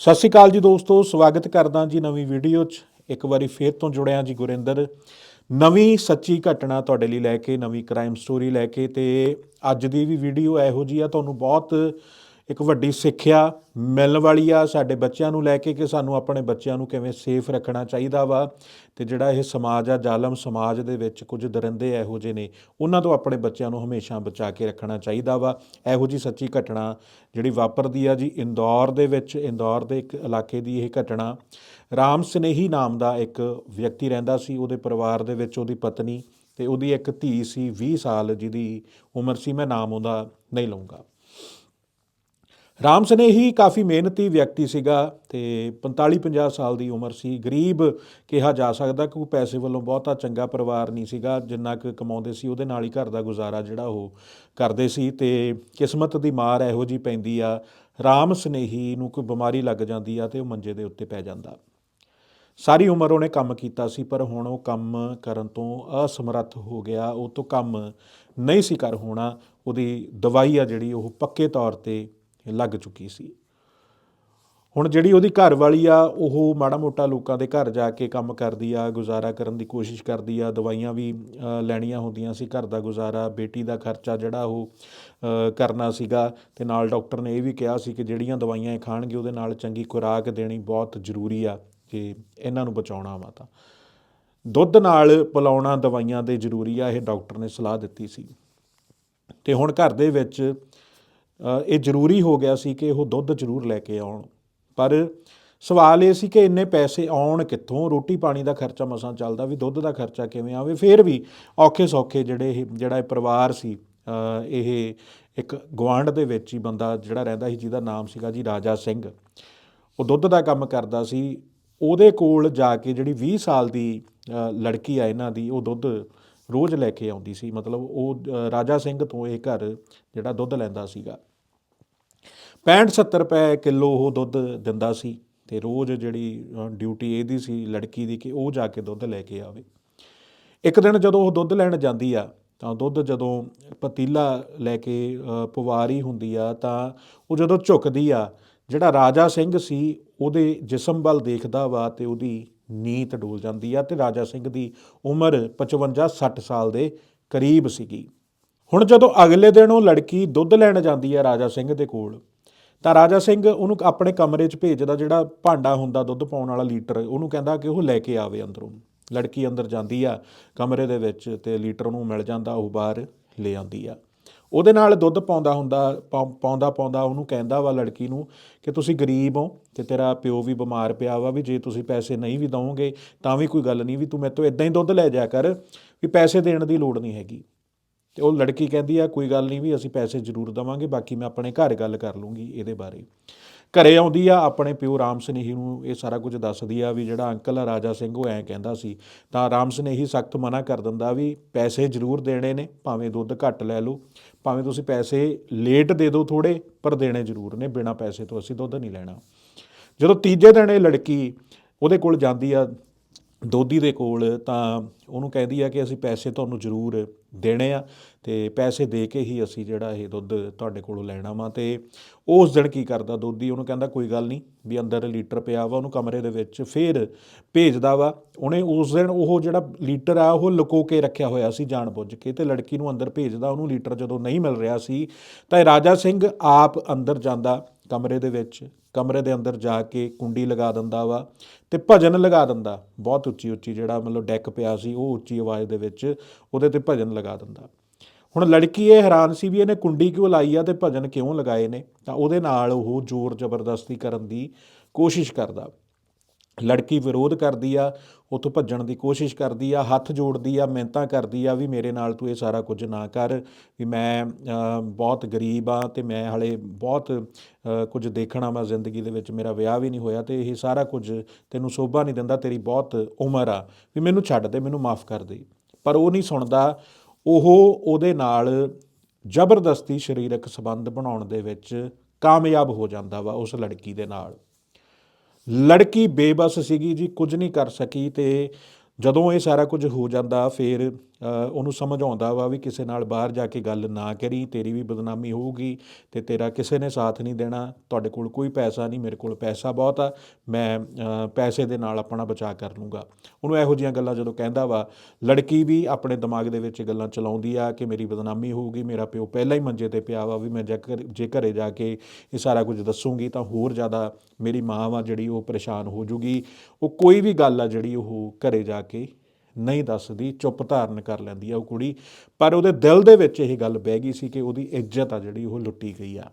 ਸਤਿ ਸ਼੍ਰੀ ਅਕਾਲ ਜੀ ਦੋਸਤੋ, ਸਵਾਗਤ ਕਰਦਾ ਜੀ ਨਵੀਂ ਵੀਡੀਓ 'ਚ। ਇੱਕ ਵਾਰੀ ਫੇਰ ਤੋਂ ਜੁੜਿਆ ਜੀ ਗੁਰਿੰਦਰ। ਨਵੀਂ ਸੱਚੀ ਘਟਨਾ ਤੁਹਾਡੇ ਲਈ ਲੈ ਕੇ, ਨਵੀਂ ਕ੍ਰਾਈਮ ਸਟੋਰੀ ਲੈ ਕੇ ਤੇ ਅੱਜ ਦੀ ਵੀ ਵੀਡੀਓ ਇਹੋ ਜੀ ਆ, ਤੁਹਾਨੂੰ ਬਹੁਤ ਇੱਕ ਵੱਡੀ ਸਿੱਖਿਆ ਮਿਲਣ ਵਾਲੀ ਆ ਸਾਡੇ ਬੱਚਿਆਂ ਨੂੰ ਲੈ ਕੇ ਕਿ ਸਾਨੂੰ ਆਪਣੇ ਬੱਚਿਆਂ ਨੂੰ ਕਿਵੇਂ ਸੇਫ ਰੱਖਣਾ ਚਾਹੀਦਾ ਵਾ। ਤੇ ਜਿਹੜਾ ਇਹ ਸਮਾਜ ਆ, ਜ਼ਾਲਮ ਸਮਾਜ ਦੇ ਵਿੱਚ ਕੁਝ ਦਰਿੰਦੇ ਇਹੋ ਜਿਹੇ ਨੇ, ਉਹਨਾਂ ਤੋਂ ਆਪਣੇ ਬੱਚਿਆਂ ਨੂੰ ਹਮੇਸ਼ਾ ਬਚਾ ਕੇ ਰੱਖਣਾ ਚਾਹੀਦਾ ਵਾ। ਇਹੋ ਜੀ ਸੱਚੀ ਘਟਨਾ ਜਿਹੜੀ ਵਾਪਰਦੀ ਆ ਜੀ ਇੰਦੌਰ ਦੇ ਵਿੱਚ, ਇੰਦੌਰ ਦੇ ਇੱਕ ਇਲਾਕੇ ਦੀ ਇਹ ਘਟਨਾ। ਰਾਮ ਸਨੇਹੀ ਨਾਮ ਦਾ ਇੱਕ ਵਿਅਕਤੀ ਰਹਿੰਦਾ ਸੀ, ਉਹਦੇ ਪਰਿਵਾਰ ਦੇ ਵਿੱਚ ਉਹਦੀ ਪਤਨੀ ਤੇ ਉਹਦੀ ਇੱਕ ਧੀ ਸੀ 20 ਸਾਲ ਜਿਹਦੀ ਉਮਰ ਸੀ, ਮੈਂ ਨਾਮ ਉਹਦਾ ਨਹੀਂ ਲਵਾਂਗਾ ਰਾਮ ਸਨੇਹੀ ਕਾਫੀ ਮਿਹਨਤੀ ਵਿਅਕਤੀ ਸੀਗਾ ਤੇ 45-50 ਸਾਲ ਦੀ ਉਮਰ ਸੀ। ਗਰੀਬ ਕਿਹਾ ਜਾ ਸਕਦਾ ਕਿ ਉਹ ਪੈਸੇ ਵੱਲੋਂ ਬਹੁਤਾ ਚੰਗਾ ਪਰਿਵਾਰ ਨਹੀਂ ਸੀਗਾ, ਜਿੰਨਾ ਕੁ ਕਮਾਉਂਦੇ ਸੀ, ਉਹਦੇ ਨਾਲ ਹੀ ਘਰ ਦਾ ਗੁਜ਼ਾਰਾ ਜਿਹੜਾ ਉਹ ਕਰਦੇ ਸੀ ਤੇ ਕਿਸਮਤ ਦੀ ਮਾਰ ਇਹੋ ਜੀ ਪੈਂਦੀ ਆ, ਰਾਮ ਸਨੇਹੀ ਨੂੰ ਕੋਈ ਬਿਮਾਰੀ ਲੱਗ ਜਾਂਦੀ ਆ ਤੇ ਉਹ ਮੰਜੇ ਦੇ ਉੱਤੇ ਪੈ ਜਾਂਦਾ। ਸਾਰੀ ਉਮਰ ਉਹਨੇ ਕੰਮ ਕੀਤਾ ਸੀ, ਪਰ ਹੁਣ ਉਹ ਕੰਮ ਕਰਨ ਤੋਂ ਅਸਮਰੱਥ ਹੋ ਗਿਆ। ਉਹ ਤੋਂ ਕੰਮ ਨਹੀਂ ਸੀ ਕਰ ਹੋਣਾ, ਉਹਦੀ ਦਵਾਈ ਆ ਜਿਹੜੀ ਉਹ ਪੱਕੇ ਤੌਰ ਤੇ ਲੱਗ ਚੁੱਕੀ ਸੀ। ਹੁਣ ਜਿਹੜੀ ਉਹਦੀ ਘਰ ਵਾਲੀ ਆ, ਉਹ ਮਾੜਾ ਮੋਟਾ ਲੋਕਾਂ ਦੇ ਘਰ ਜਾ ਕੇ ਕੰਮ ਕਰਦੀ ਆ, ਗੁਜ਼ਾਰਾ ਕਰਨ ਦੀ ਕੋਸ਼ਿਸ਼ ਕਰਦੀ ਆ, ਦਵਾਈਆਂ ਵੀ ਲੈਣੀਆਂ ਹੁੰਦੀਆਂ ਸੀ, ਘਰ ਦਾ ਗੁਜ਼ਾਰਾ, ਬੇਟੀ ਦਾ ਖਰਚਾ ਜਿਹੜਾ ਉਹ ਕਰਨਾ ਸੀਗਾ। ਤੇ ਨਾਲ ਡਾਕਟਰ ਨੇ ਇਹ ਵੀ ਕਿਹਾ ਸੀ ਕਿ ਜਿਹੜੀਆਂ ਦਵਾਈਆਂ ਇਹ ਖਾਣਗੇ, ਉਹਦੇ ਨਾਲ ਚੰਗੀ ਖੁਰਾਕ ਦੇਣੀ ਬਹੁਤ ਜ਼ਰੂਰੀ ਆ ਕਿ ਇਹਨਾਂ ਨੂੰ ਬਚਾਉਣਾ ਵਾ ਤਾਂ। ਦੁੱਧ ਨਾਲ ਪਿਲਾਉਣਾ ਦਵਾਈਆਂ ਦੇ ਜ਼ਰੂਰੀ ਆ, ਇਹ ਡਾਕਟਰ ਨੇ ਸਲਾਹ ਦਿੱਤੀ ਸੀ। ਤੇ ਹੁਣ ਘਰ ਦੇ ਵਿੱਚ ਇਹ ਜ਼ਰੂਰੀ ਹੋ ਗਿਆ ਸੀ ਕਿ ਉਹ ਦੁੱਧ ਜ਼ਰੂਰ ਲੈ ਕੇ ਆਉਣ। ਪਰ ਸਵਾਲ ਇਹ ਸੀ ਕਿ ਇੰਨੇ ਪੈਸੇ ਆਉਣ ਕਿੱਥੋਂ? ਰੋਟੀ ਪਾਣੀ ਦਾ ਖਰਚਾ ਮਸਾਂ ਚੱਲਦਾ ਵੀ ਦੁੱਧ ਦਾ ਖਰਚਾ ਕਿਵੇਂ ਆਵੇ? ਫਿਰ ਵੀ ਔਖੇ ਸੌਖੇ ਜਿਹੜੇ ਇਹ, ਜਿਹੜਾ ਇਹ ਪਰਿਵਾਰ ਸੀ ਇਹ ਇੱਕ ਗੁਆਂਢ ਦੇ ਵਿੱਚ ਹੀ ਬੰਦਾ ਜਿਹੜਾ ਰਹਿੰਦਾ ਸੀ, ਜਿਹਦਾ ਨਾਮ ਸੀਗਾ ਜੀ ਰਾਜਾ ਸਿੰਘ। ਉਹ ਦੁੱਧ ਦਾ ਕੰਮ ਕਰਦਾ ਸੀ। ਉਹਦੇ ਕੋਲ ਜਾ ਕੇ ਜਿਹੜੀ 20 ਸਾਲ ਦੀ ਲੜਕੀ ਆ ਇਹਨਾਂ ਦੀ, ਉਹ ਦੁੱਧ ਰੋਜ਼ ਲੈ ਕੇ ਆਉਂਦੀ ਸੀ। ਮਤਲਬ ਉਹ ਰਾਜਾ ਸਿੰਘ ਤੋਂ ਇਹ ਘਰ ਜਿਹੜਾ ਦੁੱਧ ਲੈਂਦਾ ਸੀਗਾ। 65 70 ਰੁਪਏ ਕਿਲੋ ਉਹ ਦੁੱਧ ਦਿੰਦਾ ਸੀ ਤੇ ਰੋਜ਼ ਜਿਹੜੀ ਡਿਊਟੀ ਇਹਦੀ ਸੀ ਲੜਕੀ ਦੀ ਕਿ ਉਹ ਜਾ ਕੇ ਦੁੱਧ ਲੈ ਕੇ ਆਵੇ। ਇੱਕ ਦਿਨ ਜਦੋਂ ਉਹ ਦੁੱਧ ਲੈਣ ਜਾਂਦੀ ਆ ਤਾਂ ਦੁੱਧ ਜਦੋਂ ਪਤੀਲਾ ਲੈ ਕੇ ਅ, ਹੁੰਦੀ ਆ ਤਾਂ ਉਹ ਜਦੋਂ ਝੁਕਦੀ ਆ ਜਿਹੜਾ ਰਾਜਾ ਸਿੰਘ ਸੀ ਉਹਦੇ ਜਿਸਮ ਵੱਲ ਦੇਖਦਾ ਵਾ ਤੇ ਉਹਦੀ ਨੀਤ ਡੋਲ ਜਾਂਦੀ ਆ ਤੇ ਰਾਜਾ ਸਿੰਘ ਦੀ ਉਮਰ 55 60 ਸਾਲ ਦੇ ਕਰੀਬ ਸੀਗੀ। ਹੁਣ ਜਦੋਂ ਅਗਲੇ ਦਿਨ ਉਹ ਲੜਕੀ ਦੁੱਧ ਲੈਣ ਜਾਂਦੀ ਆ ਰਾਜਾ ਸਿੰਘ ਦੇ ਕੋਲ ਤਾਂ ਰਾਜਾ ਸਿੰਘ ਉਹਨੂੰ ਆਪਣੇ ਕਮਰੇ 'ਚ ਭੇਜਦਾ, ਜਿਹੜਾ ਭਾਂਡਾ ਹੁੰਦਾ, ਦੁੱਧ ਪਾਉਣ ਵਾਲਾ ਲੀਟਰ। ਉਹਨੂੰ ਕਹਿੰਦਾ ਕਿ ਉਹ ਲੈ ਕੇ ਆਵੇ ਅੰਦਰੋਂ। ਲੜਕੀ ਅੰਦਰ ਜਾਂਦੀ ਆ ਕਮਰੇ ਦੇ ਵਿੱਚ ਤੇ ਲੀਟਰ ਉਹਨੂੰ ਮਿਲ ਜਾਂਦਾ, ਉਹ ਬਾਹਰ ਲੈ ਆਉਂਦੀ ਆ। ਉਹਦੇ ਨਾਲ ਦੁੱਧ ਪਾਉਂਦਾ ਹੁੰਦਾ, ਪਾ- ਪਾਉਂਦਾ ਪਾਉਂਦਾ ਉਹਨੂੰ ਕਹਿੰਦਾ ਵਾ ਲੜਕੀ ਨੂੰ ਕਿ ਤੁਸੀਂ ਗਰੀਬ ਹੋ ਤੇ ਤੇਰਾ ਪਿਓ ਵੀ ਬਿਮਾਰ ਪਿਆ ਵਾ ਵੀ ਜੇ ਤੁਸੀਂ ਪੈਸੇ ਨਹੀਂ ਵੀ ਦਵੋਗੇ ਤਾਂ ਵੀ ਕੋਈ ਗੱਲ ਨਹੀਂ ਵੀ ਤੂੰ ਮੇਰੇ ਤੋਂ ਇਦਾਂ ਹੀ ਦੁੱਧ ਲੈ ਜਾ ਕਰ ਵੀ ਪੈਸੇ ਦੇਣ ਦੀ ਲੋੜ ਨਹੀਂ ਹੈਗੀ। ਤੇ ਉਹ ਲੜਕੀ ਕਹਿੰਦੀ ਆ, ਕੋਈ ਗੱਲ ਨਹੀਂ ਵੀ ਅਸੀਂ ਪੈਸੇ ਜ਼ਰੂਰ ਦਵਾਂਗੇ, ਬਾਕੀ ਮੈਂ ਆਪਣੇ ਘਰ ਗੱਲ ਕਰ ਲੂੰਗੀ ਇਹਦੇ ਬਾਰੇ। ਘਰੇ ਆਉਂਦੀ ਆ, ਆਪਣੇ ਪਿਓ ਰਾਮ ਸਨੇਹੀ ਨੂੰ ਇਹ ਸਾਰਾ ਕੁਝ ਦੱਸਦੀ ਆ ਵੀ ਜਿਹੜਾ ਅੰਕਲ ਆ, ਰਾਜਾ ਸਿੰਘ, ਉਹ ਐਂ ਕਹਿੰਦਾ ਸੀ, ਤਾਂ ਰਾਮ ਸਨੇਹੀ ਸਖਤ ਮਨਾ ਕਰ ਦਿੰਦਾ ਵੀ ਪੈਸੇ ਜ਼ਰੂਰ ਦੇਣੇ ਨੇ, ਭਾਵੇਂ ਦੁੱਧ ਘੱਟ ਲੈ ਲਓ, ਭਾਵੇਂ ਤੁਸੀਂ ਪੈਸੇ ਲੇਟ ਦੇ ਦਿਓ ਥੋੜੇ ਪਰ ਦੇਣੇ ਜ਼ਰੂਰ ਨੇ, ਬਿਨਾ ਪੈਸੇ ਤੋਂ ਅਸੀਂ ਦੁੱਧ ਨਹੀਂ ਲੈਣਾ। ਜਦੋਂ ਤੀਜੇ ਦਿਨ ਇਹ ਲੜਕੀ ਉਹਦੇ ਕੋਲ ਜਾਂਦੀ ਆ ਦੋਧੀ ਦੇ ਕੋਲ ਤਾਂ ਉਹਨੂੰ ਕਹਿੰਦੀ ਆ ਕਿ ਅਸੀਂ ਪੈਸੇ ਤੁਹਾਨੂੰ ਜ਼ਰੂਰ ਦੇਣੇ ਆ ਤੇ ਪੈਸੇ ਦੇ ਕੇ ਹੀ ਅਸੀਂ ਜਿਹੜਾ ਇਹ ਦੁੱਧ ਤੁਹਾਡੇ ਕੋਲੋਂ ਲੈਣਾ ਵਾ ਤੇ ਉਸ ਦਿਨ ਕੀ ਕਰਦਾ ਦੋਧੀ? ਉਹਨੂੰ ਕਹਿੰਦਾ, ਕੋਈ ਗੱਲ ਨਹੀਂ, ਵੀ ਅੰਦਰ ਲੀਟਰ ਪਿਆ ਵਾ, ਉਹਨੂੰ ਕਮਰੇ ਦੇ ਵਿੱਚ ਫੇਰ ਭੇਜਦਾ ਵਾ। ਉਹਨੇ ਉਸ ਦਿਨ ਉਹ ਜਿਹੜਾ ਲੀਟਰ ਆ, ਉਹ ਲੁਕੋ ਕੇ ਰੱਖਿਆ ਹੋਇਆ ਸੀ ਜਾਣ ਬੁੱਝ ਕੇ ਤੇ ਲੜਕੀ ਨੂੰ ਅੰਦਰ ਭੇਜਦਾ, ਉਹਨੂੰ ਲੀਟਰ ਜਦੋਂ ਨਹੀਂ ਮਿਲ ਰਿਹਾ ਸੀ ਤਾਂ ਇਹ ਰਾਜਾ ਸਿੰਘ ਆਪ ਅੰਦਰ ਜਾਂਦਾ ਕਮਰੇ ਦੇ ਵਿੱਚ ਕਮਰੇ ਦੇ ਅੰਦਰ ਜਾ ਕੇ ਕੁੰਡੀ ਲਗਾ ਦਿੰਦਾ ਵਾ ਤੇ ਭਜਨ ਲਗਾ ਦਿੰਦਾ। ਬਹੁਤ ਉੱਚੀ ਉੱਚੀ ਜਿਹੜਾ ਮਤਲਬ ਡੈਕ ਪਿਆ ਸੀ, ਉਹ ਉੱਚੀ ਆਵਾਜ਼ ਦੇ ਵਿੱਚ ਉਹਦੇ ਤੇ ਭਜਨ ਲਗਾ ਦਿੰਦਾ। ਹੁਣ ਲੜਕੀ ਇਹ ਹੈਰਾਨ ਸੀ ਵੀ ਇਹਨੇ ਕੁੰਡੀ ਕਿਉਂ ਲਾਈ ਆ ਤੇ ਭਜਨ ਕਿਉਂ ਲਗਾਏ ਨੇ? ਤਾਂ ਉਹਦੇ ਨਾਲ ਉਹ ਜ਼ੋਰ ਜ਼ਬਰਦਸਤੀ ਕਰਨ ਦੀ ਕੋਸ਼ਿਸ਼ ਕਰਦਾ। ਲੜਕੀ ਵਿਰੋਧ ਕਰਦੀ ਆ, ਉੱਥੋਂ ਭੱਜਣ ਦੀ ਕੋਸ਼ਿਸ਼ ਕਰਦੀ ਆ, ਹੱਥ ਜੋੜਦੀ ਆ, ਮਿਹਨਤਾਂ ਕਰਦੀ ਆ ਵੀ ਮੇਰੇ ਨਾਲ ਤੂੰ ਇਹ ਸਾਰਾ ਕੁਝ ਨਾ ਕਰ, ਵੀ ਮੈਂ ਬਹੁਤ ਗਰੀਬ ਆ ਤੇ ਮੈਂ ਹਲੇ ਬਹੁਤ ਕੁਝ ਦੇਖਣਾ ਵਾ ਜ਼ਿੰਦਗੀ ਦੇ ਵਿੱਚ, ਮੇਰਾ ਵਿਆਹ ਵੀ ਨਹੀਂ ਹੋਇਆ ਤੇ ਇਹ ਸਾਰਾ ਕੁਝ ਤੈਨੂੰ ਸੋਭਾ ਨਹੀਂ ਦਿੰਦਾ, ਤੇਰੀ ਬਹੁਤ ਉਮਰ ਆ, ਵੀ ਮੈਨੂੰ ਛੱਡ ਦੇ, ਮੈਨੂੰ ਮਾਫ ਕਰ ਦੇ। ਪਰ ਉਹ ਨਹੀਂ ਸੁਣਦਾ, ਉਹ ਉਹਦੇ ਨਾਲ ਜ਼ਬਰਦਸਤੀ ਸਰੀਰਕ ਸੰਬੰਧ ਬਣਾਉਣ ਦੇ ਵਿੱਚ ਕਾਮਯਾਬ ਹੋ ਜਾਂਦਾ ਵਾ ਉਸ ਲੜਕੀ ਦੇ ਨਾਲ। ਲੜਕੀ ਬੇਬਸ ਸੀਗੀ ਜੀ, ਕੁਝ ਨਹੀਂ ਕਰ ਸਕੀ ਤੇ ਜਦੋਂ ਇਹ ਸਾਰਾ ਕੁਝ ਹੋ ਜਾਂਦਾ, ਫਿਰ ਉਹਨੂੰ ਸਮਝ ਆਉਂਦਾ ਵਾ ਵੀ ਕਿਸੇ ਨਾਲ ਬਾਹਰ ਜਾ ਕੇ ਗੱਲ ਨਾ ਕਰੀ, ਤੇਰੀ ਵੀ ਬਦਨਾਮੀ ਹੋਊਗੀ ਤੇ ਤੇਰਾ ਕਿਸੇ ਨੇ ਸਾਥ ਨਹੀਂ ਦੇਣਾ, ਤੁਹਾਡੇ ਕੋਲ ਕੋਈ ਪੈਸਾ ਨਹੀਂ, ਮੇਰੇ ਕੋਲ ਪੈਸਾ ਬਹੁਤ ਆ, ਮੈਂ ਪੈਸੇ ਦੇ ਨਾਲ ਆਪਣਾ ਬਚਾਅ ਕਰ ਲੂੰਗਾ। ਉਹਨੂੰ ਇਹੋ ਜਿਹੀਆਂ ਗੱਲਾਂ ਜਦੋਂ ਕਹਿੰਦਾ ਵਾ, ਲੜਕੀ ਵੀ ਆਪਣੇ ਦਿਮਾਗ ਦੇ ਵਿੱਚ ਗੱਲਾਂ ਚਲਾਉਂਦੀ ਆ ਕਿ ਮੇਰੀ ਬਦਨਾਮੀ ਹੋਊਗੀ, ਮੇਰਾ ਪਿਓ ਪਹਿਲਾਂ ਹੀ ਮੰਜੇ ਤੇ ਪਿਆ ਵਾ ਵੀ ਮੈਂ ਜੇ ਘਰ- ਜੇ ਘਰੇ ਜਾ ਕੇ ਇਹ ਸਾਰਾ ਕੁਝ ਦੱਸੂਗੀ ਤਾਂ ਹੋਰ ਜ਼ਿਆਦਾ ਮੇਰੀ ਮਾਂ ਵਾ ਜਿਹੜੀ ਉਹ ਪਰੇਸ਼ਾਨ ਹੋ ਜੂਗੀ। ਉਹ ਕੋਈ ਵੀ ਗੱਲ ਆ ਜਿਹੜੀ ਉਹ ਘਰੇ ਜਾ ਕੇ ਨਹੀਂ ਦੱਸਦੀ, ਚੁੱਪ ਧਾਰਨ ਕਰ ਲੈਂਦੀ ਆ ਉਹ ਕੁੜੀ। ਪਰ ਉਹਦੇ ਦਿਲ ਦੇ ਵਿੱਚ ਇਹ ਗੱਲ ਬਹਿ ਗਈ ਸੀ ਕਿ ਉਹਦੀ ਇੱਜ਼ਤ ਆ ਜਿਹੜੀ, ਉਹ ਲੁੱਟੀ ਗਈ ਆ।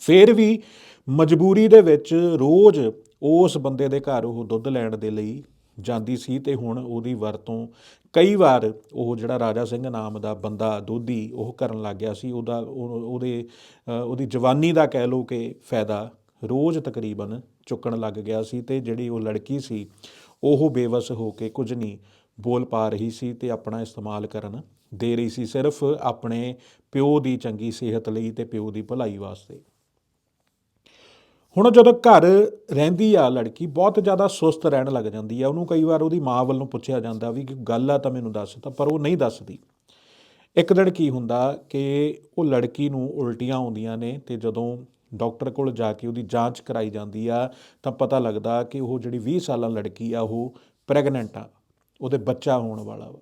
ਫਿਰ ਵੀ ਮਜਬੂਰੀ ਦੇ ਵਿੱਚ ਰੋਜ਼ ਉਸ ਬੰਦੇ ਦੇ ਘਰ ਉਹ ਦੁੱਧ ਲੈਣ ਦੇ ਲਈ ਜਾਂਦੀ ਸੀ ਤੇ ਹੁਣ ਉਹਦੀ ਵਰਤੋਂ ਕਈ ਵਾਰ ਉਹ ਜਿਹੜਾ ਰਾਜਾ ਸਿੰਘ ਨਾਮ ਦਾ ਬੰਦਾ, ਦੋਧੀ ਉਹ ਕਰਨ ਲੱਗ ਗਿਆ ਸੀ। ਉਹਦਾ, ਉਹ- ਉਹਦੇ ਉਹਦੀ ਜਵਾਨੀ ਦਾ ਕਹਿ ਲਓ ਕਿ ਫਾਇਦਾ ਰੋਜ਼ ਤਕਰੀਬਨ ਚੁੱਕਣ ਲੱਗ ਗਿਆ ਸੀ ਤੇ ਜਿਹੜੀ ਉਹ ਲੜਕੀ ਸੀ, ਉਹ ਬੇਵਸ ਹੋ ਕੇ ਕੁਝ ਨਹੀਂ ਬੋਲ ਪਾ ਰਹੀ ਸੀ ਤੇ ਆਪਣਾ ਇਸਤੇਮਾਲ ਕਰਨ ਦੇ ਰਹੀ ਸੀ ਸਿਰਫ ਆਪਣੇ ਪਿਓ ਦੀ ਚੰਗੀ ਸਿਹਤ ਲਈ ਤੇ ਪਿਓ ਦੀ ਭਲਾਈ ਵਾਸਤੇ। ਹੁਣ ਜਦੋਂ ਘਰ ਰਹਿੰਦੀ ਆ ਲੜਕੀ, ਬਹੁਤ ਜ਼ਿਆਦਾ ਸੁਸਤ ਰਹਿਣ ਲੱਗ ਜਾਂਦੀ ਆ। ਉਹਨੂੰ ਕਈ ਵਾਰ ਉਹਦੀ ਮਾਂ ਵੱਲੋਂ ਪੁੱਛਿਆ ਜਾਂਦਾ ਵੀ ਕਿ ਗੱਲ ਆ ਤਾਂ ਮੈਨੂੰ ਦੱਸ ਤਾਂ, ਪਰ ਉਹ ਨਹੀਂ ਦੱਸਦੀ। ਇੱਕ ਦਿਨ ਕੀ ਹੁੰਦਾ ਕਿ ਉਹ ਲੜਕੀ ਨੂੰ ਉਲਟੀਆਂ ਆਉਂਦੀਆਂ ਨੇ ਤੇ ਜਦੋਂ ਡਾਕਟਰ ਕੋਲ ਜਾ ਕੇ ਉਹਦੀ ਜਾਂਚ ਕਰਾਈ ਜਾਂਦੀ ਆ, ਤਾਂ ਪਤਾ ਲੱਗਦਾ ਕਿ ਉਹ ਜਿਹੜੀ 20 ਸਾਲਾਂ ਲੜਕੀ ਆ, ਉਹ ਪ੍ਰੈਗਨੈਂਟ ਆ। ਉਹਦੇ ਬੱਚਾ ਹੋਣ ਵਾਲਾ ਵਾ।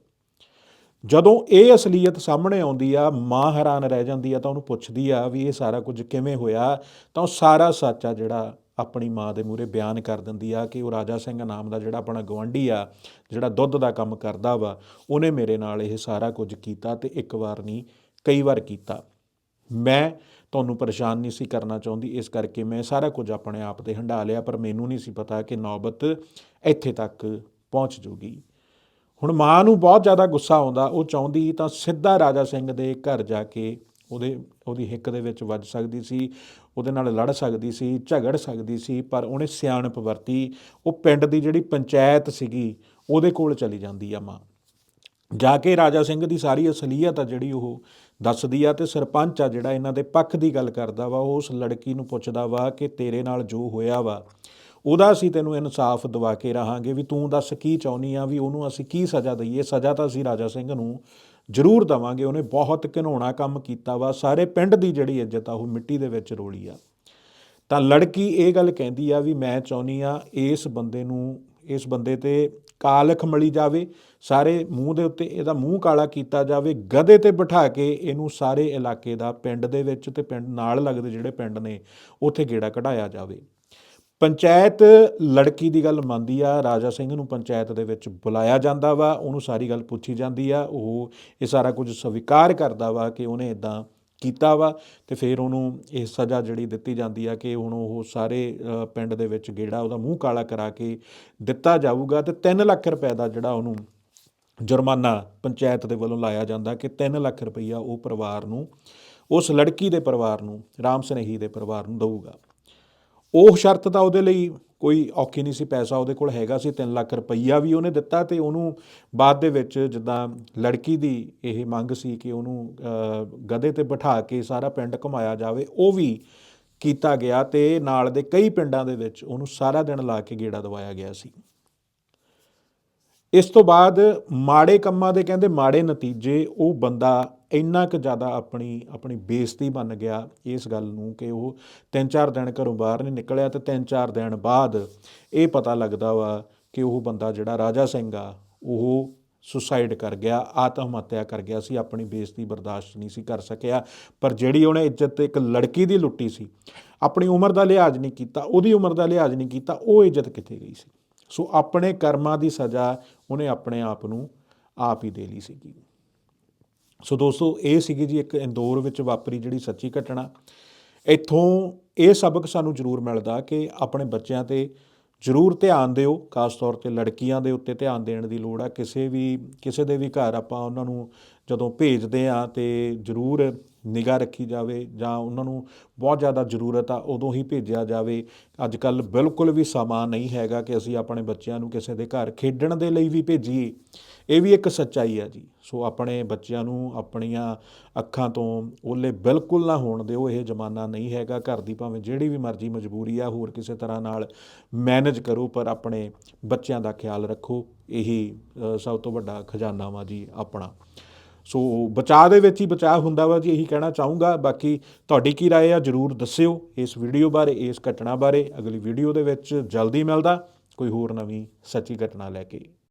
ਜਦੋਂ ਇਹ ਅਸਲੀਅਤ ਸਾਹਮਣੇ ਆਉਂਦੀ ਆ, ਮਾਂ ਹੈਰਾਨ ਰਹਿ ਜਾਂਦੀ ਆ ਤਾਂ ਉਹਨੂੰ ਪੁੱਛਦੀ ਆ ਵੀ ਇਹ ਸਾਰਾ ਕੁਝ ਕਿਵੇਂ ਹੋਇਆ? ਤਾਂ ਉਹ ਸਾਰਾ ਸੱਚ ਆ ਜਿਹੜਾ ਆਪਣੀ ਮਾਂ ਦੇ ਮੂਹਰੇ ਬਿਆਨ ਕਰ ਦਿੰਦੀ ਆ ਕਿ ਉਹ ਰਾਜਾ ਸਿੰਘ ਨਾਮ ਦਾ ਜਿਹੜਾ ਆਪਣਾ ਗਵੰਡੀ ਆ, ਜਿਹੜਾ ਦੁੱਧ ਦਾ ਕੰਮ ਕਰਦਾ ਵਾ, ਉਹਨੇ ਮੇਰੇ ਨਾਲ ਇਹ ਸਾਰਾ ਕੁਝ ਕੀਤਾ ਤੇ ਇੱਕ ਵਾਰ ਨਹੀਂ, ਕਈ ਵਾਰ ਕੀਤਾ। ਮੈਂ ਤੁਹਾਨੂੰ ਪਰੇਸ਼ਾਨ ਨਹੀਂ ਸੀ ਕਰਨਾ ਚਾਹੁੰਦੀ, ਇਸ ਕਰਕੇ ਮੈਂ ਸਾਰਾ ਕੁਝ ਆਪਣੇ ਆਪ ਤੇ ਹੰਢਾ ਲਿਆ, ਪਰ ਮੈਨੂੰ ਨਹੀਂ ਸੀ ਪਤਾ ਕਿ ਨੌਬਤ ਇੱਥੇ ਤੱਕ ਪਹੁੰਚ ਜੂਗੀ। ਹੁਣ ਮਾਂ ਨੂੰ ਬਹੁਤ ਜ਼ਿਆਦਾ ਗੁੱਸਾ ਆਉਂਦਾ, ਉਹ ਚਾਹੁੰਦੀ ਤਾਂ ਸਿੱਧਾ ਰਾਜਾ ਸਿੰਘ ਦੇ ਘਰ ਜਾ ਕੇ ਉਹਦੇ, ਉਹਦੀ ਹਿੱਕ ਦੇ ਵਿੱਚ ਵੱਜ ਸਕਦੀ ਸੀ, ਉਹਦੇ ਨਾਲ ਲੜ ਸਕਦੀ ਸੀ, ਝਗੜ ਸਕਦੀ ਸੀ, ਪਰ ਉਹਨੇ ਸਿਆਣਪ ਵਰਤੀ, ਉਹ ਪਿੰਡ ਦੀ ਜਿਹੜੀ ਪੰਚਾਇਤ ਸੀਗੀ, ਉਹਦੇ ਕੋਲ ਚਲੀ ਜਾਂਦੀ ਆ ਮਾਂ। ਜਾ ਕੇ ਰਾਜਾ ਸਿੰਘ ਦੀ ਸਾਰੀ ਅਸਲੀਅਤ ਆ ਜਿਹੜੀ ਉਹ ਦੱਸਦੀ ਆ ਤੇ ਸਰਪੰਚ ਆ ਜਿਹੜਾ ਇਹਨਾਂ ਦੇ ਪੱਖ ਦੀ ਗੱਲ ਕਰਦਾ ਵਾ, ਉਹ ਉਸ ਲੜਕੀ ਨੂੰ ਪੁੱਛਦਾ ਵਾ ਕਿ ਤੇਰੇ ਨਾਲ ਜੋ ਹੋਇਆ ਵਾ ਉਹਦਾ ਅਸੀਂ ਤੈਨੂੰ ਇਨਸਾਫ ਦਿਵਾ ਕੇ ਰਹਾਂਗੇ ਵੀ ਤੂੰ ਦੱਸ ਕੀ ਚਾਹੁੰਦੀ ਆ, ਵੀ ਉਹਨੂੰ ਅਸੀਂ ਕੀ ਸਜ਼ਾ ਦਈਏ। ਸਜ਼ਾ ਤਾਂ ਅਸੀਂ ਰਾਜਾ ਸਿੰਘ ਨੂੰ ਜ਼ਰੂਰ ਦਵਾਂਗੇ। ਉਹਨੇ ਬਹੁਤ ਘਿਨੌਣਾ ਕੰਮ ਕੀਤਾ ਵਾ। ਸਾਰੇ ਪਿੰਡ ਦੀ ਜਿਹੜੀ ਇੱਜ਼ਤ ਆ, ਉਹ ਮਿੱਟੀ ਦੇ ਵਿੱਚ ਰੋਲੀ ਆ। ਤਾਂ ਲੜਕੀ ਇਹ ਗੱਲ ਕਹਿੰਦੀ ਆ ਵੀ ਮੈਂ ਚਾਹੁੰਦੀ ਆ ਇਸ ਬੰਦੇ ਨੂੰ, ਇਸ ਬੰਦੇ ਤੇ ਕਾਲਖ ਮਲੀ ਜਾਵੇ। ਸਾਰੇ ਮੂੰਹ ਦੇ ਉੱਤੇ ਇਹਦਾ ਮੂੰਹ ਕਾਲਾ ਕੀਤਾ ਜਾਵੇ। ਗਧੇ ਤੇ ਬਿਠਾ ਕੇ ਇਹਨੂੰ ਸਾਰੇ ਇਲਾਕੇ ਦਾ ਪਿੰਡ ਦੇ ਵਿੱਚ ਤੇ ਪਿੰਡ ਨਾਲ ਲੱਗਦੇ ਜਿਹੜੇ ਪਿੰਡ ਨੇ, ਉੱਥੇ ਗੇੜਾ ਕਢਾਇਆ ਜਾਵੇ। ਪੰਚਾਇਤ ਲੜਕੀ ਦੀ ਗੱਲ ਮੰਨਦੀ ਆ, ਰਾਜਾ ਸਿੰਘ ਨੂੰ ਪੰਚਾਇਤ ਦੇ ਵਿੱਚ ਬੁਲਾਇਆ ਜਾਂਦਾ ਵਾ, ਉਹਨੂੰ ਸਾਰੀ ਗੱਲ ਪੁੱਛੀ ਜਾਂਦੀ ਆ, ਉਹ ਇਹ ਸਾਰਾ ਕੁਝ ਸਵੀਕਾਰ ਕਰਦਾ ਵਾ ਕਿ ਉਹਨੇ ਇਦਾਂ ਕੀਤਾ ਵਾ ਤੇ ਫਿਰ ਉਹਨੂੰ ਇਹ ਸਜ਼ਾ ਜਿਹੜੀ ਦਿੱਤੀ ਜਾਂਦੀ ਆ ਕਿ ਹੁਣ ਉਹ ਸਾਰੇ ਪਿੰਡ ਦੇ ਵਿੱਚ ਗੇੜਾ ਉਹਦਾ ਮੂੰਹ ਕਾਲਾ ਕਰਾ ਕੇ ਦਿੱਤਾ ਜਾਊਗਾ ਤੇ 3 ਲੱਖ ਰੁਪਏ ਦਾ ਜਿਹੜਾ ਉਹਨੂੰ ਜੁਰਮਾਨਾ ਪੰਚਾਇਤ ਦੇ ਵੱਲੋਂ ਲਾਇਆ ਜਾਂਦਾ ਕਿ 3 ਲੱਖ ਰੁਪਈਆ ਉਹ ਪਰਿਵਾਰ ਨੂੰ, ਉਸ ਲੜਕੀ ਦੇ ਪਰਿਵਾਰ ਨੂੰ, ਰਾਮ ਸਨੇਹੀ ਦੇ ਪਰਿਵਾਰ ਨੂੰ ਦਊਗਾ। ਉਹ ਸ਼ਰਤ ਤਾਂ ਉਹਦੇ ਲਈ ਕੋਈ ਔਖੀ ਨਹੀਂ ਸੀ, ਪੈਸਾ ਉਹਦੇ ਕੋਲ ਹੈਗਾ ਸੀ 3 ਲੱਖ ਰੁਪਈਆ ਵੀ ਉਹਨੇ ਦਿੱਤਾ ਤੇ ਉਹਨੂੰ ਬਾਅਦ ਦੇ ਵਿੱਚ ਜਿੱਦਾਂ ਲੜਕੀ ਦੀ ਇਹ ਮੰਗ ਸੀ ਕਿ ਉਹਨੂੰ ਗਧੇ ਤੇ ਬਿਠਾ ਕੇ ਸਾਰਾ ਪਿੰਡ ਘੁਮਾਇਆ ਜਾਵੇ, ਉਹ ਵੀ ਕੀਤਾ ਗਿਆ ਤੇ ਨਾਲ ਦੇ ਕਈ ਪਿੰਡਾਂ ਦੇ ਵਿੱਚ ਉਹਨੂੰ ਸਾਰਾ ਦਿਨ ਲਾ ਕੇ ਗੇੜਾ ਦਵਾਇਆ ਗਿਆ ਸੀ। ਇਸ ਤੋਂ ਬਾਅਦ ਮਾੜੇ ਕੰਮਾਂ ਦੇ ਕਹਿੰਦੇ ਮਾੜੇ ਨਤੀਜੇ, ਉਹ ਬੰਦਾ ਇੰਨਾ ਕੁ ਜ਼ਿਆਦਾ ਆਪਣੀ ਆਪਣੀ ਬੇਇੱਜ਼ਤੀ ਬਣ ਗਿਆ ਇਸ ਗੱਲ ਨੂੰ ਕਿ ਉਹ ਤਿੰਨ ਚਾਰ ਦਿਨ ਘਰੋਂ ਬਾਹਰ ਨਹੀਂ ਨਿਕਲਿਆ ਤੇ ਤਿੰਨ ਚਾਰ ਦਿਨ ਬਾਅਦ ਇਹ ਪਤਾ ਲੱਗਦਾ ਵਾ ਕਿ ਉਹ ਬੰਦਾ ਜਿਹੜਾ ਰਾਜਾ ਸਿੰਘ ਆ, ਉਹ ਸੁਸਾਈਡ ਕਰ ਗਿਆ, ਆਤਮ ਹੱਤਿਆ ਕਰ ਗਿਆ ਸੀ, ਆਪਣੀ ਬੇਇੱਜ਼ਤੀ ਬਰਦਾਸ਼ਤ ਨਹੀਂ ਸੀ ਕਰ ਸਕਿਆ। ਪਰ ਜਿਹੜੀ ਉਹਨੇ ਇੱਜ਼ਤ ਇੱਕ ਲੜਕੀ ਦੀ ਲੁੱਟੀ ਸੀ, ਆਪਣੀ ਉਮਰ ਦਾ ਲਿਹਾਜ਼ ਨਹੀਂ ਕੀਤਾ, ਉਹਦੀ ਉਮਰ ਦਾ ਲਿਹਾਜ਼ ਨਹੀਂ ਕੀਤਾ, ਉਹ ਇੱਜ਼ਤ ਕਿੱਥੇ ਗਈ ਸੀ? ਸੋ ਆਪਣੇ ਕਰਮਾਂ ਦੀ ਸਜ਼ਾ ਉਹਨੇ ਆਪਣੇ ਆਪ ਨੂੰ ਆਪ ਹੀ ਦੇ ਲਈ ਸੀਗੀ। ਸੋ ਦੋਸਤੋ, ਇਹ ਸੀਗੀ ਜੀ ਇੱਕ ਇੰਦੌਰ ਵਿੱਚ ਵਾਪਰੀ ਜਿਹੜੀ ਸੱਚੀ ਘਟਨਾ। ਇੱਥੋਂ ਇਹ ਸਬਕ ਸਾਨੂੰ ਜ਼ਰੂਰ ਮਿਲਦਾ ਕਿ ਆਪਣੇ ਬੱਚਿਆਂ ਤੇ ਜ਼ਰੂਰ ਧਿਆਨ ਦਿਓ, ਖਾਸ ਤੌਰ ਤੇ ਲੜਕੀਆਂ ਦੇ ਉੱਤੇ ਧਿਆਨ ਦੇਣ ਦੀ ਲੋੜ ਆ। ਕਿਸੇ ਵੀ, ਕਿਸੇ ਦੇ ਵੀ ਘਰ ਆਪਾਂ ਉਹਨਾਂ ਨੂੰ ਜਦੋਂ ਭੇਜਦੇ ਆ ਤੇ ਜ਼ਰੂਰ ਨਿਗਾਹ ਰੱਖੀ ਜਾਵੇ ਜਾਂ ਉਹਨਾਂ ਨੂੰ ਬਹੁਤ ਜ਼ਿਆਦਾ ਜ਼ਰੂਰਤ ਆ, ਉਦੋਂ ਹੀ ਭੇਜਿਆ ਜਾਵੇ। ਅੱਜ ਕੱਲ ਬਿਲਕੁਲ ਵੀ ਸਮਾਂ ਨਹੀਂ ਹੈਗਾ ਕਿ ਅਸੀਂ ਆਪਣੇ ਬੱਚਿਆਂ ਨੂੰ ਕਿਸੇ ਦੇ ਘਰ ਖੇਡਣ ਦੇ ਲਈ ਵੀ ਭੇਜੀਏ। ਇਹ ਵੀ ਇੱਕ ਸੱਚਾਈ ਆ ਜੀ। ਸੋ ਆਪਣੇ ਬੱਚਿਆਂ ਨੂੰ ਆਪਣੀਆਂ ਅੱਖਾਂ ਤੋਂ ਓਲੇ ਬਿਲਕੁਲ ਨਾ ਹੋਣ ਦਿਓ, ਇਹ ਜ਼ਮਾਨਾ ਨਹੀਂ ਹੈਗਾ। ਘਰ ਦੀ ਭਾਵੇਂ ਜਿਹੜੀ ਵੀ ਮਰਜ਼ੀ ਮਜਬੂਰੀ ਆ, ਹੋਰ ਕਿਸੇ ਤਰ੍ਹਾਂ ਨਾਲ ਮੈਨੇਜ ਕਰੋ, ਪਰ ਆਪਣੇ ਬੱਚਿਆਂ ਦਾ ਖਿਆਲ ਰੱਖੋ। ਇਹੀ ਸਭ ਤੋਂ ਵੱਡਾ ਖਜ਼ਾਨਾ ਵਾ ਜੀ ਆਪਣਾ। ਸੋ ਬਚਾਅ ਦੇ ਵਿੱਚ ਹੀ ਬਚਾਅ ਹੁੰਦਾ ਵਾ ਜੀ ਇਹੀ ਕਹਿਣਾ ਚਾਹੂੰਗਾ ਬਾਕੀ ਤੁਹਾਡੀ ਕੀ رائے ਆ ਜਰੂਰ ਦੱਸਿਓ ਇਸ ਵੀਡੀਓ ਬਾਰੇ ਇਸ ਘਟਨਾ ਬਾਰੇ ਅਗਲੀ ਵੀਡੀਓ ਦੇ ਵਿੱਚ ਜਲਦੀ ਮਿਲਦਾ ਕੋਈ ਹੋਰ ਨਵੀਂ ਸੱਚੀ ਘਟਨਾ ਲੈ ਕੇ